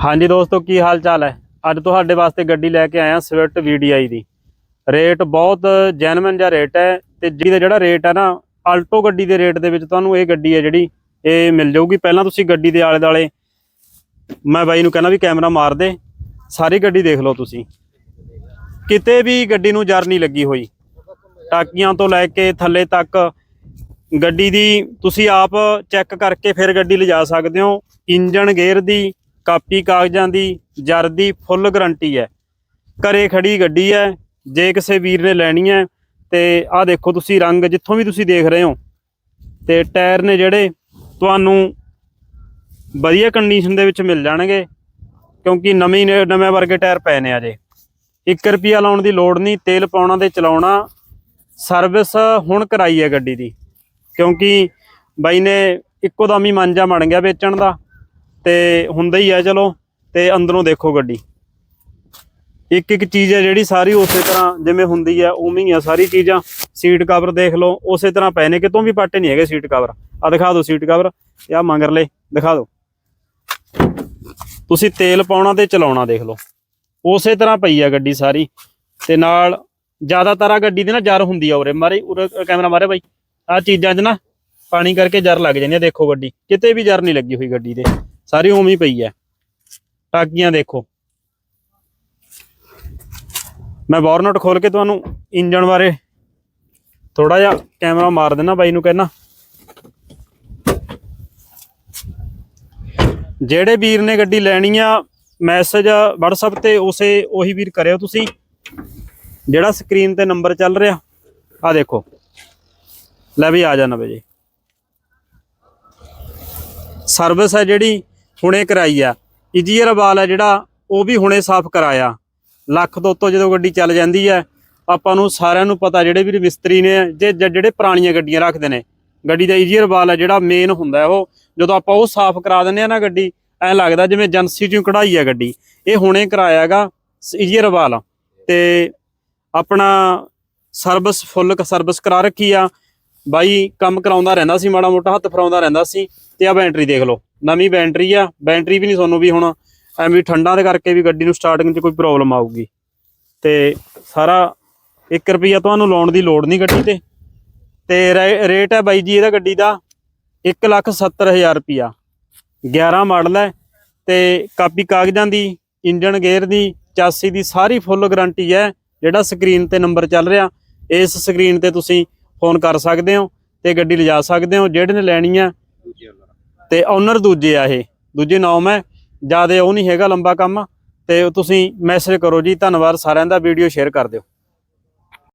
ਹਾਂਜੀ ਦੋਸਤੋ, ਕੀ ਹਾਲ ਚਾਲ ਹੈ? ਅੱਜ ਤੁਹਾਡੇ ਵਾਸਤੇ ਗੱਡੀ ਲੈ ਕੇ ਆਇਆ ਸਵਿਫਟ VDI ਦੀ। ਰੇਟ ਬਹੁਤ ਜੈਨੂਇਨ ਜਿਹਾ ਰੇਟ ਹੈ ਤੇ ਜਿਹਦਾ ਜਿਹੜਾ ਰੇਟ ਹੈ ਨਾ, ਆਲਟੋ ਗੱਡੀ ਦੇ ਰੇਟ ਦੇ ਵਿੱਚ ਤੁਹਾਨੂੰ ਇਹ ਗੱਡੀ ਹੈ ਜਿਹੜੀ, ਇਹ ਮਿਲ ਜਾਊਗੀ। ਪਹਿਲਾਂ ਤੁਸੀਂ ਗੱਡੀ ਦੇ ਆਲੇ ਦਾਲੇ ਮੈਂ ਬਾਈ ਨੂੰ ਕਹਿੰਦਾ ਵੀ ਕੈਮਰਾ ਮਾਰ ਦੇ, ਸਾਰੀ ਗੱਡੀ ਦੇਖ ਲਓ ਤੁਸੀਂ। ਕਿਤੇ ਵੀ ਗੱਡੀ ਨੂੰ ਜਰਨੀ ਲੱਗੀ ਹੋਈ, ਟਾਕੀਆਂ ਤੋਂ ਲੈ ਕੇ ਥੱਲੇ ਤੱਕ, ਗੱਡੀ ਦੀ ਤੁਸੀਂ ਆਪ ਚੈੱਕ ਕਰਕੇ ਫਿਰ ਗੱਡੀ ਲਿਜਾ ਸਕਦੇ ਹੋ। ਇੰਜਨ ਗੇਅਰ ਦੀ ਕਾਪੀ ਕਾਗਜ਼ਾਂ ਦੀ ਜਰ ਦੀ ਫੁੱਲ ਗਾਰੰਟੀ ਹੈ। ਘਰੇ ਖੜੀ ਗੱਡੀ ਹੈ, ਜੇ ਕਿਸੇ ਵੀਰ ਨੇ ਲੈਣੀ ਹੈ, ਤੇ ਆਹ ਦੇਖੋ ਤੁਸੀਂ ਰੰਗ ਜਿੱਥੋਂ ਵੀ ਤੁਸੀਂ ਦੇਖ ਰਹੇ ਹੋ। ਤੇ ਟਾਇਰ ਨੇ ਜਿਹੜੇ ਤੁਹਾਨੂੰ ਵਧੀਆ ਕੰਡੀਸ਼ਨ ਦੇ ਵਿੱਚ ਮਿਲ ਜਾਣਗੇ, ਕਿਉਂਕਿ ਨਵੇਂ ਨੇ- ਨਵੇਂ ਵਰਗੇ ਟਾਇਰ ਪਏ ਨੇ ਅਜੇ। 1 ਰੁਪਿਆ ਲਾਉਣ ਦੀ ਲੋੜ ਨਹੀਂ, ਤੇਲ ਪਾਉਣਾ ਤੇ ਚਲਾਉਣਾ ਸਰਵਿਸ ਹੁਣ ਕਰਾਈ ਹੈ ਗੱਡੀ ਦੀ। ਕਿਉਂਕਿ ਬਾਈ ਨੇ ਇੱਕੋ ਦਮ ਹੀ ਮਨ ਜਾ ਬਣ ਗਿਆ ਵੇਚਣ ਦਾ। ਤੇ ਹੁੰਦਾ ਹੀ ਹੈ ਚਲੋ, ਤੇ ਅੰਦਰੋਂ ਦੇਖੋ ਗੱਡੀ। ਇੱਕ ਇੱਕ ਚੀਜ਼ ਹੈ ਜਿਹੜੀ ਸਾਰੀ ਉਸੇ ਤਰ੍ਹਾਂ ਜਿਵੇਂ ਹੁੰਦੀ ਹੈ ਉਵੇਂ ਹੀ ਆ ਸਾਰੀ ਚੀਜ਼ਾਂ। ਸੀਟ ਕਵਰ ਦੇਖ ਲਓ, ਉਸੇ ਤਰ੍ਹਾਂ ਪਏ ਨੇ, ਕਿਤੋਂ ਵੀ ਪਾਟੇ ਨਹੀਂ ਹੈਗੇ ਸੀਟ ਕਵਰ ਆ ਦਿਖਾ ਦਿਓ ਸੀਟ ਕਵਰ ਤੇ ਆ ਮੰਗਰਲੇ, ਦਿਖਾ ਦਿਓ। ਤੁਸੀਂ ਤੇਲ ਪਾਉਣਾ ਤੇ ਚਲਾਉਣਾ ਦੇਖ ਲਓ। ਉਸੇ ਤਰ੍ਹਾਂ ਪਈ ਆ ਗੱਡੀ ਸਾਰੀ। ਤੇ ਨਾਲ ਜ਼ਿਆਦਾਤਰ ਆ ਗੱਡੀ ਦੀ ਨਾ ਜਰ ਹੁੰਦੀ ਆ ਉਰੇ। ਮਾਰੇ, ਉਰੇ ਕੈਮਰਾ ਮਾਰੇ ਬਾਈ। ਆ ਚੀਜ਼ਾਂ 'ਚ ਨਾ ਪਾਣੀ ਕਰਕੇ ਜਰ ਲੱਗ ਜਾਂਦੀ ਆ, ਦੇਖੋ ਗੱਡੀ। ਕਿਤੇ ਵੀ ਜਰ ਨਹੀਂ ਲੱਗੀ ਹੋਈ ਗੱਡੀ ਦੇ। ਸਾਰੀ ਉਵੇਂ ਪਈ ਹੈ। ਟਾਕੀਆਂ ਦੇਖੋ। ਮੈਂ ਬੋਰਨਟ ਖੋਲ ਕੇ ਤੁਹਾਨੂੰ ਇੰਜਣ ਬਾਰੇ ਥੋੜਾ ਜਿਹਾ ਕੈਮਰਾ ਮਾਰ ਦੇਣਾ ਬਾਈ ਨੂੰ ਕਹਿਣਾ। ਜਿਹੜੇ ਵੀਰ ਨੇ ਗੱਡੀ ਲੈਣੀ ਆ ਮੈਸੇਜ WhatsApp ਤੇ ਉਸੇ ਉਹੀ ਵੀਰ ਕਰਿਓ ਤੁਸੀਂ, ਜਿਹੜਾ ਸਕਰੀਨ ਤੇ ਨੰਬਰ ਚੱਲ ਰਿਹਾ। ਆ ਦੇਖੋ। ਲੈ ਵੀ ਆ ਜਾਣਾ ਬਈ ਸਰਵਿਸ ਹੈ ਜਿਹੜੀ ਹੁਣੇ ਕਰਾਈ ਆ। ਇਜੀਅਰ ਵਾਲ ਹੈ ਜਿਹੜਾ, ਉਹ ਵੀ ਹੁਣੇ ਸਾਫ਼ ਕਰਾਇਆ। ਲੱਖ ਤੋਂ ਉੱਤੋਂ ਜਦੋਂ ਗੱਡੀ ਚੱਲ ਜਾਂਦੀ ਹੈ ਆਪਾਂ ਨੂੰ ਸਾਰਿਆਂ ਨੂੰ ਪਤਾ ਜਿਹੜੇ ਵੀ ਮਿਸਤਰੀ ਨੇ, ਜੇ ਜੇ- ਜਿਹੜੇ ਪੁਰਾਣੀਆਂ ਗੱਡੀਆਂ ਰੱਖਦੇ ਨੇ। ਗੱਡੀ ਦਾ ਇਜੀਅਰ ਵਾਲ ਹੈ ਜਿਹੜਾ ਮੇਨ ਹੁੰਦਾ ਉਹ, ਜਦੋਂ ਆਪਾਂ ਉਹ ਸਾਫ਼ ਕਰਾ ਦਿੰਦੇ ਆ ਨਾ ਗੱਡੀ, ਐਂ ਲੱਗਦਾ ਜਿਵੇਂ ਏਜੰਸੀ ਚੋਂ ਕਢਾਈ ਆ ਗੱਡੀ। ਇਹ ਹੁਣੇ ਕਰਾਇਆ ਹੈਗਾ ਇਜੀਅਰ ਵਾਲ। ਤੇ ਆਪਣਾ ਸਰਵਿਸ ਫੁੱਲ ਸਰਵਿਸ ਕਰਾ ਰੱਖੀ ਆ। ਬਾਈ, ਕੰਮ ਕਰਾਉਂਦਾ ਰਹਿੰਦਾ ਸੀ, ਮਾੜਾ ਮੋਟਾ ਹੱਥ ਫਰਾਉਂਦਾ ਰਹਿੰਦਾ ਸੀ। ਤੇ ਆ ਬੈਟਰੀ ਦੇਖ ਲਓ। ਨਵੀਂ ਬੈਟਰੀ ਆ, ਬੈਟਰੀ ਵੀ ਨਹੀਂ ਤੁਹਾਨੂੰ ਵੀ ਹੁਣ ਐਵੇਂ ਵੀ ਠੰਡਾ ਦੇ ਕਰਕੇ ਵੀ ਗੱਡੀ ਨੂੰ ਸਟਾਰਟਿੰਗ 'ਚ ਕੋਈ ਪ੍ਰੋਬਲਮ ਆਊਗੀ। ਤੇ ਸਾਰਾ 1 ਰੁਪਿਆ ਤੁਹਾਨੂੰ ਲਾਉਣ ਦੀ ਲੋੜ ਨਹੀਂ ਗੱਡੀ ਤੇ। ਤੇ ਰੇ- ਰੇਟ ਹੈ ਬਾਈ ਜੀ ਇਹਦਾ ਗੱਡੀ ਦਾ 170000 ਰੁਪਿਆ 11 ਮਾਡਲ ਹੈ ਤੇ ਕਾਪੀ ਕਾਗਜ਼ਾਂ ਦੀ ਇੰਜਨ ਗੇਅਰ ਦੀ, ਚਾਸੀ ਦੀ ਸਾਰੀ ਫੁੱਲ ਗਾਰੰਟੀ ਹੈ, ਜਿਹੜਾ ਸਕਰੀਨ ਤੇ ਨੰਬਰ ਚੱਲ ਰਿਹਾ। ਇਸ ਸਕਰੀਨ ਤੇ ਤੁਸੀਂ ਫੋਨ ਕਰ ਸਕਦੇ ਹੋ ਤੇ ਗੱਡੀ ਲਿਜਾ ਸਕਦੇ ਹੋ। ਜਿਹੜੇ ਨੇ ਲੈਣੀ ਆ ਤੇ ਓਨਰ ਦੂਜੇ ਆ ਇਹ। ਦੂਜੇ ਨਾਮ ਹੈ, ਜ਼ਿਆਦਾ ਉਹ ਨਹੀਂ ਹੈਗਾ ਲੰਬਾ ਕੰਮ। ਤੇ ਤੁਸੀਂ ਮੈਸੇਜ ਕਰੋ ਜੀ, ਧੰਨਵਾਦ ਸਾਰਿਆਂ ਦਾ ਵੀਡੀਓ ਸ਼ੇਅਰ ਕਰ ਦਿਓ।